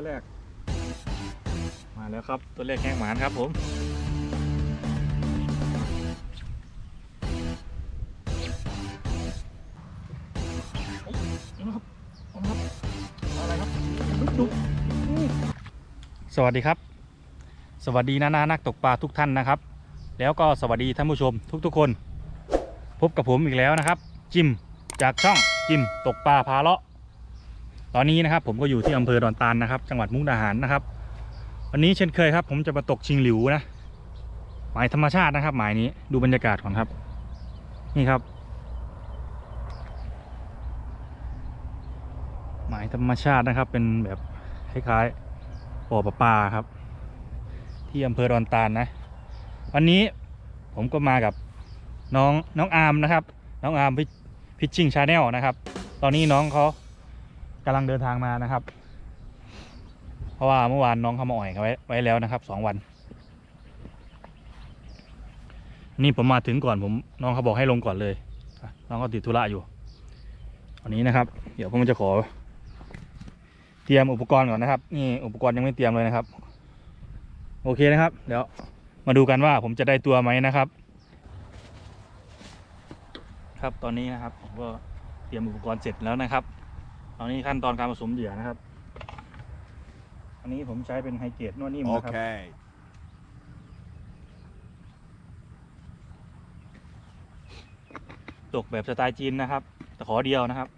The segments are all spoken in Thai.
ตัวแรก มาแล้วครับตัวแรกแห้งหมานครับผมสวัสดีครับ สวัสดีนานานักตกปลาทุกท่านนะครับ แล้วก็สวัสดีท่านผู้ชมทุกๆคน พบกับผมอีกแล้วนะครับ จิมจากช่องจิมตกปลาพาเลาะ ตอนนี้นะครับผมก็อยู่ที่อำเภอดอนตาลนะครับ จังหวัดมุกดาหารนะครับ วันนี้เช่นเคยครับ ผมจะมาตกชิงหลิวนะหมายธรรมชาตินะครับ หมายนี้ดูบรรยากาศก่อนครับ นี่ครับ หมายธรรมชาตินะครับ เป็นแบบคล้ายๆบ่อประปาครับ ที่อำเภอดอนตาลนะ วันนี้ผมก็มากับน้องน้องอาร์มนะครับ น้องอาร์มพิชชิ่งชาแนลนะครับ ตอนนี้น้องเขา กำลังเดินทางมานะครับ เพราะว่าเมื่อวานน้องเขามาอ่อยกันไว้ไว้แล้วนะครับสองวัน นี่ผมมาถึงก่อนผมน้องเขาบอกให้ลงก่อนเลย น้องก็ติดธุระอยู่วันนี้นะครับ เดี๋ยวผมจะขอ เตรียมอุปกรณ์ก่อนนะครับ นี่อุปกรณ์ยังไม่เตรียมเลยนะครับ โอเคนะครับ เดี๋ยวมาดูกันว่าผมจะได้ตัวไหมนะครับ ครับตอนนี้นะครับผมก็เตรียมอุปกรณ์เสร็จแล้วนะครับ ตอนนี้ขั้นตอนการผสมเหยื่อนะครับ อันนี้ผมใช้เป็นไฮเกรดนวดนิ่มนะครับ Okay. ตกแบบสไตล์จีนนะครับแต่ขอเดียวนะครับ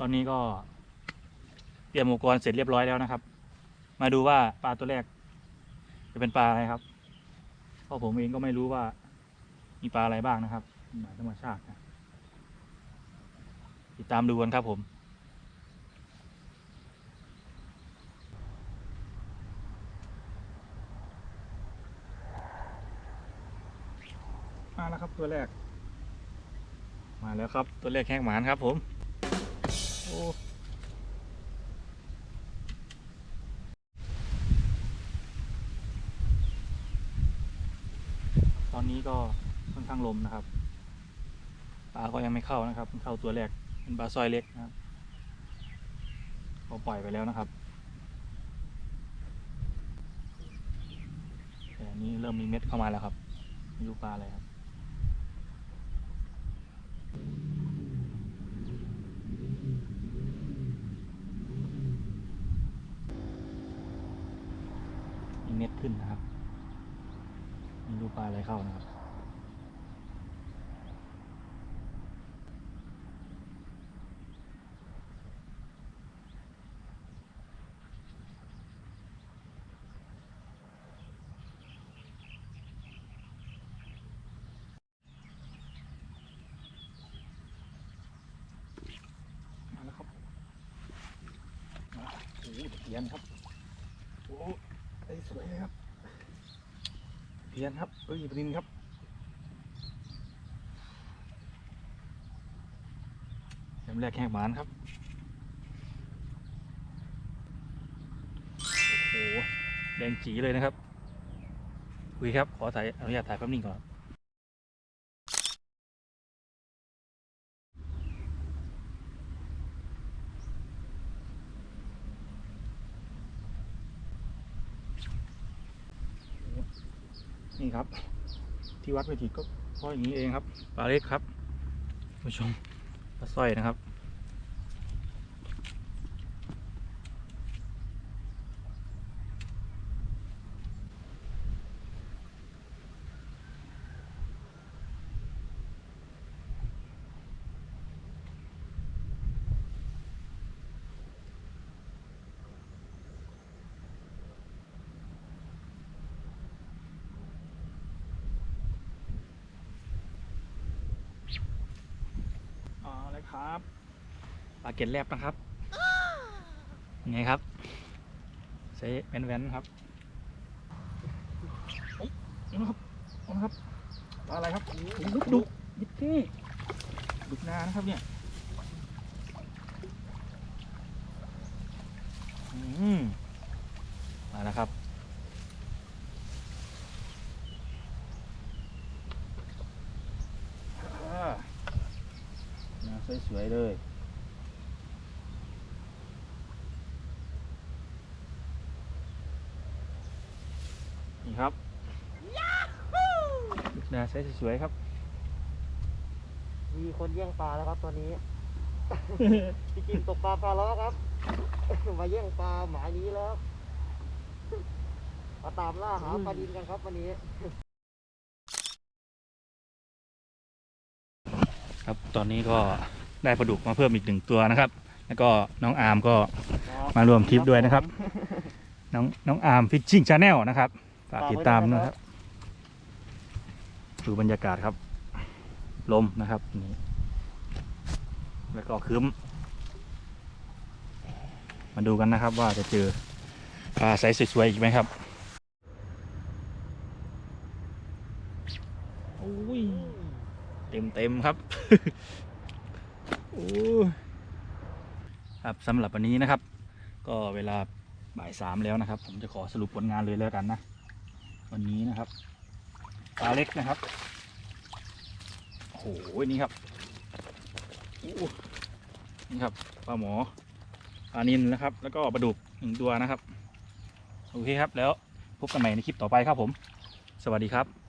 ตอนนี้ก็เตรียมอุปกรณ์เสร็จเรียบร้อยแล้วนะครับ มาดูว่าปลาตัวแรก จะเป็นปลาอะไรครับเพราะผมเองก็ไม่รู้ว่า มีปลาอะไรบ้างนะครับหมายธรรมชาตินะติดตามดูกันครับผมมาแล้วครับตัวแรก มาแล้วครับตัวแรกแห้งหมานครับผม โอ้ อนนี้ก็ค่อนข้างลมนะครับปลาก็ยังไม่เข้านะครับเข้าตัวแรกเป็นปลาซอยเล็กนะครับเขาปล่อยไปแล้วนะครับแต่นี้เริ่มมีเม็ดเข้ามาแล้วครับไม่รู้ปลาอะไรครับ มีเม็ดขึ้นนะครับ ไม่รู้ปลาอะไรเข้านะครับ มาแล้วครับมาโอ้โหเพียนครับ โอ้ได้สวยเลยครับ เพียนครับเอ้ยปนินครับเข็มแรกแหกหมานครับโอ้โหแดงจีเลยนะครับคุยครับ ขอถ่ายอนุญาตถ่ายภาพนิ่งก่อน นี่ครับ ที่วัดไปถีก็เพราะอย่างนี้เองครับปลาเล็กครับผู้ชมปลาสร้อยนะครับ ครับปลาเก็ดแลบนะครับยังไงครับ ใช้แว่นๆครับโอ้ยเอานะครับเอานะครับปลาอะไรครับโอ้โหดุดุยิดที่ดุนานะครับเนี่ยอืมมาแล้วครับ สวยๆเลยนี่ครับลูกนาไซส์สวยๆครับ มีคนแย่งปลาแล้วครับตอนนี้ พี่จิมตกปลาปลาล้อครับ มาแย่งปลาหมายนี้แล้วมาตามล่าหาปลาดินกันครับวันนี้ ครับตอนนี้ก็ ได้ปลาดุกมาเพิ่มอีกหนึ่งตัวนะครับ แล้วก็น้องอาร์มก็มารวมทริปด้วยนะครับ น้องน้องอาร์มฟิชชิ่งชาแนลนะครับฝากติดตามนะครับดูบรรยากาศครับ ลมนะครับนี่แล้วก็คืมมาดูกันนะครับว่าจะเจอปลาไซส์สวยๆอีกไหมครับโอ้ยเต็มเต็มๆครับ ครับสำหรับวันนี้นะครับ ก็เวลาบ่ายสามแล้วนะครับ ผมจะขอสรุปผลงานเลยแล้วกันนะ วันนี้นะครับปลาเล็กนะครับโอ้โหนี่ครับนี่ครับปลาหมอปลานินนะครับ แล้วก็ปลาดุกหนึ่งตัวนะครับ โอเคครับแล้วพบกันใหม่ในคลิปต่อไปครับผม สวัสดีครับ